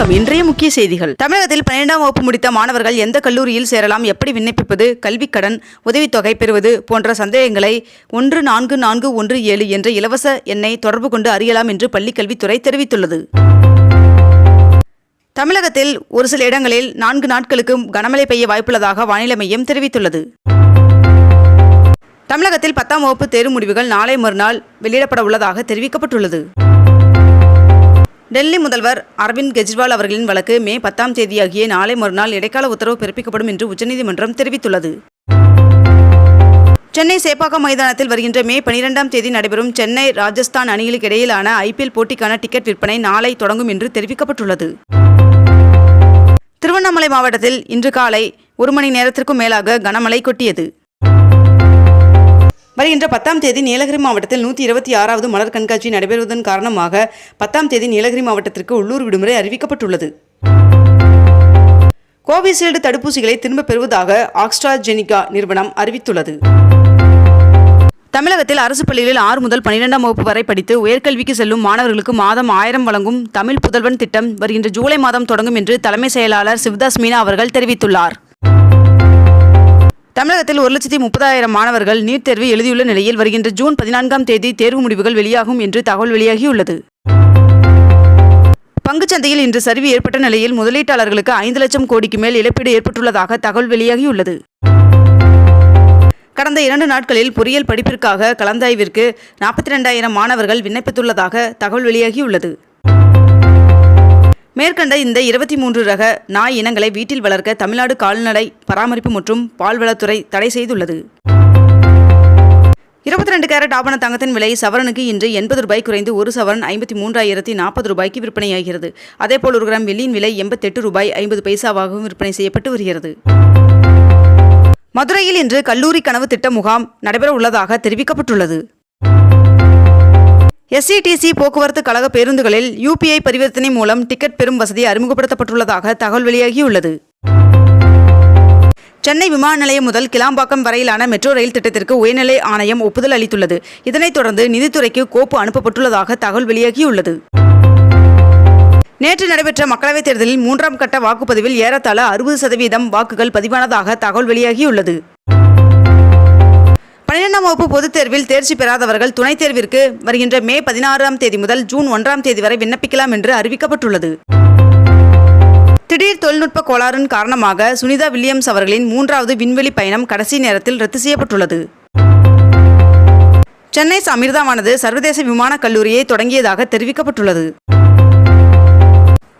வணக்கம். இன்றைய முக்கிய செய்திகள். தமிழகத்தில் பன்னிரெண்டாம் வகுப்பு முடித்த மாணவர்கள் எந்த கல்லூரியில் சேரலாம் எப்படி விண்ணப்பிப்பது கல்விக்கடன் உதவித்தொகை பெறுவது போன்ற சந்தேகங்களை ஒன்று நான்கு நான்கு ஒன்று ஏழு என்ற இலவச எண்ணை தொடர்பு கொண்டு அறியலாம் என்று பள்ளிக்கல்வித்துறை தெரிவித்துள்ளது. தமிழகத்தில் ஒரு சில இடங்களில் நான்கு நாட்களுக்கு கனமழை பெய்ய வாய்ப்புள்ளதாக வானிலை மையம் தெரிவித்துள்ளது. தமிழகத்தில் பத்தாம் வகுப்பு தேர்வு முடிவுகள் நாளை மறுநாள் வெளியிடப்பட உள்ளதாக தெரிவிக்கப்பட்டுள்ளது. டெல்லி முதல்வர் அரவிந்த் கெஜ்ரிவால் அவர்களின் வழக்கு மே பத்தாம் தேதியாகிய நாளை மறுநாள் இடைக்கால உத்தரவு பிறப்பிக்கப்படும் என்று உச்சநீதிமன்றம் தெரிவித்துள்ளது. சென்னை சேப்பாக்கம் மைதானத்தில் வருகின்ற மே பனிரெண்டாம் தேதி நடைபெறும் சென்னை ராஜஸ்தான் அணிகளுக்கு இடையிலான ஐபிஎல் போட்டிக்கான டிக்கெட் விற்பனை நாளை தொடங்கும் என்று தெரிவிக்கப்பட்டுள்ளது. திருவண்ணாமலை மாவட்டத்தில் இன்று காலை ஒரு மணி நேரத்திற்கும் மேலாக கனமழை கொட்டியது. வருகின்ற பத்தாம் தேதி நீலகிரி மாவட்டத்தில் நூற்றி இருபத்தி ஆறாவது மலர் கண்காட்சி நடைபெறுவதன் காரணமாக பத்தாம் தேதி நீலகிரி மாவட்டத்திற்கு உள்ளூர் விடுமுறை அறிவிக்கப்பட்டுள்ளது. கோவிஷீல்டு தடுப்பூசிகளை திரும்பப் பெறுவதாக ஆக்ஸ்ட்ராஜெனிகா நிறுவனம் அறிவித்துள்ளது. தமிழகத்தில் அரசு பள்ளிகளில் ஆறு முதல் பன்னிரெண்டாம் வகுப்பு வரை படித்து உயர்கல்விக்கு செல்லும் மாணவர்களுக்கு மாதம் ஆயிரம் வழங்கும் தமிழ் புதல்வன் திட்டம் வருகின்ற ஜூலை மாதம் தொடங்கும் என்று தலைமை செயலாளர் சிவதாஸ் மீனா அவர்கள் தெரிவித்துள்ளார். தமிழகத்தில் ஒரு லட்சத்தி முப்பதாயிரம் மாணவர்கள் நீட் தேர்வு எழுதியுள்ள நிலையில் வருகின்ற ஜூன் பதினான்காம் தேதி தேர்வு முடிவுகள் வெளியாகும் என்று தகவல் வெளியாகியுள்ளது. பங்குச்சந்தையில் இன்று சரிவு ஏற்பட்ட நிலையில் முதலீட்டாளர்களுக்கு ஐந்து லட்சம் கோடிக்கு மேல் இழப்பீடு ஏற்பட்டுள்ளதாக தகவல் வெளியாகியுள்ளது. கடந்த இரண்டு நாட்களில் பொறியியல் படிப்பிற்காக கலந்தாய்விற்கு நாற்பத்தி ரெண்டாயிரம் மாணவர்கள் விண்ணப்பித்துள்ளதாக தகவல் வெளியாகியுள்ளது. மேற்கண்ட இந்த இருபத்தி மூன்று ரக நாய் இனங்களை வீட்டில் வளர்க்க தமிழ்நாடு கால்நடை பராமரிப்பு மற்றும் பால்வளத்துறை தடை செய்துள்ளது. இருபத்தி ரெண்டு கேரட் ஆபண தங்கத்தின் விலை சவரனுக்கு இன்று எண்பது ரூபாய் குறைந்து ஒரு சவரன் ஐம்பத்தி மூன்றாயிரத்தி நாற்பது ரூபாய்க்கு விற்பனையாகிறது. அதேபோல் ஒரு கிராம் வெள்ளியின் விலை எண்பத்தெட்டு ரூபாய் ஐம்பது பைசாவாகவும் விற்பனை செய்யப்பட்டு வருகிறது. மதுரையில் இன்று கல்லூரி கனவு திட்ட முகாம் நடைபெற உள்ளதாக தெரிவிக்கப்பட்டுள்ளது. எஸ்சிடிசி போக்குவரத்து கழக பேருந்துகளில் யூபிஐ பரிவர்த்தனை மூலம் டிக்கெட் பெறும் வசதி அறிமுகப்படுத்தப்பட்டுள்ளதாக தகவல் வெளியாகியுள்ளது. சென்னை விமான நிலையம் முதல் கிளாம்பாக்கம் வரையிலான மெட்ரோ ரயில் திட்டத்திற்கு உயர்நிலை ஆணையம் ஒப்புதல் அளித்துள்ளது. இதனைத் தொடர்ந்து நிதித்துறைக்கு கோப்பு அனுப்பப்பட்டுள்ளதாக தகவல் வெளியாகியுள்ளது. நேற்று நடைபெற்ற மக்களவைத் தேர்தலில் மூன்றாம் கட்ட வாக்குப்பதிவில் ஏறத்தாழ அறுபது சதவீதம் வாக்குகள் பதிவானதாக தகவல் வெளியாகியுள்ளது. பன்னிரெண்டாம் வகுப்பு பொதுத் தேர்வில் தேர்ச்சி பெறாதவர்கள் துணைத் தேர்விற்கு வருகின்ற மே பதினாறாம் தேதி முதல் ஜூன் ஒன்றாம் தேதி வரை விண்ணப்பிக்கலாம் என்று அறிவிக்கப்பட்டுள்ளது. திடீர் தொழில்நுட்ப கோளாறின் காரணமாக சுனிதா வில்லியம்ஸ் அவர்களின் மூன்றாவது விண்வெளி பயணம் கடைசி நேரத்தில் ரத்து செய்யப்பட்டுள்ளது. சென்னை அமிர்தாவானது சர்வதேச விமானக் கல்லூரியை தொடங்கியதாக தெரிவிக்கப்பட்டுள்ளது.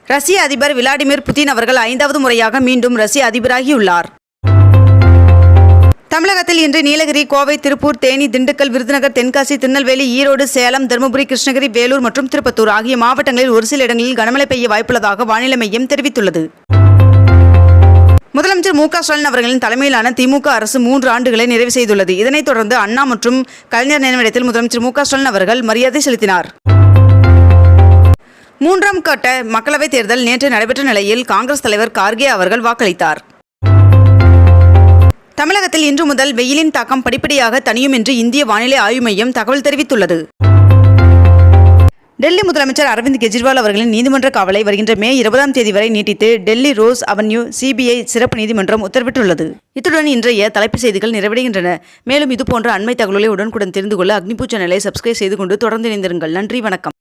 ரஷ்ய அதிபர் விளாடிமிர் புதின் அவர்கள் ஐந்தாவது முறையாக மீண்டும் ரஷ்ய அதிபராகியுள்ளார். தமிழகத்தில் இன்று நீலகிரி கோவை திருப்பூர் தேனி திண்டுக்கல் விருதுநகர் தென்காசி திருநெல்வேலி ஈரோடு சேலம் தருமபுரி கிருஷ்ணகிரி வேலூர் மற்றும் திருப்பத்தூர் ஆகிய மாவட்டங்களில் ஒரு சில இடங்களில் கனமழை பெய்ய வாய்ப்புள்ளதாக வானிலை மையம் தெரிவித்துள்ளது. முதலமைச்சர் மு க ஸ்டாலின் அவர்களின் தலைமையிலான திமுக அரசு மூன்று ஆண்டுகளை நிறைவு செய்துள்ளது. இதனைத் தொடர்ந்து அண்ணா மற்றும் கலைஞர் நினைவிடத்தில் முதலமைச்சர் மு க ஸ்டாலின் அவர்கள் மரியாதை செலுத்தினார். மூன்றாம் கட்ட மக்களவைத் தேர்தல் நேற்று நடைபெற்ற நிலையில் காங்கிரஸ் தலைவர் கார்கே அவர்கள் வாக்களித்தார். தமிழகத்தில் இன்று முதல் வெயிலின் தாக்கம் படிப்படியாக தணியும் என்று இந்திய வானிலை ஆய்வு மையம் தகவல் தெரிவித்துள்ளது. டெல்லி முதலமைச்சர் அரவிந்த் கெஜ்ரிவால் அவர்களின் நீதிமன்ற காவலை வருகின்ற மே இருபதாம் தேதி வரை நீட்டித்து டெல்லி ரோஸ் அவென்யூ சிபிஐ சிறப்பு நீதிமன்றம் உத்தரவிட்டுள்ளது. இத்துடன் இன்றைய தலைப்பு செய்திகள் நிறைவடைகின்றன. மேலும் இதுபோன்ற அண்மை தகவல்களை உடனுக்குடன் தெரிந்து கொள்ள அக்னிபூ சேனலை சப்ஸ்கிரைப் செய்து கொண்டு தொடர்ந்து இணைந்திருங்கள். நன்றி வணக்கம்.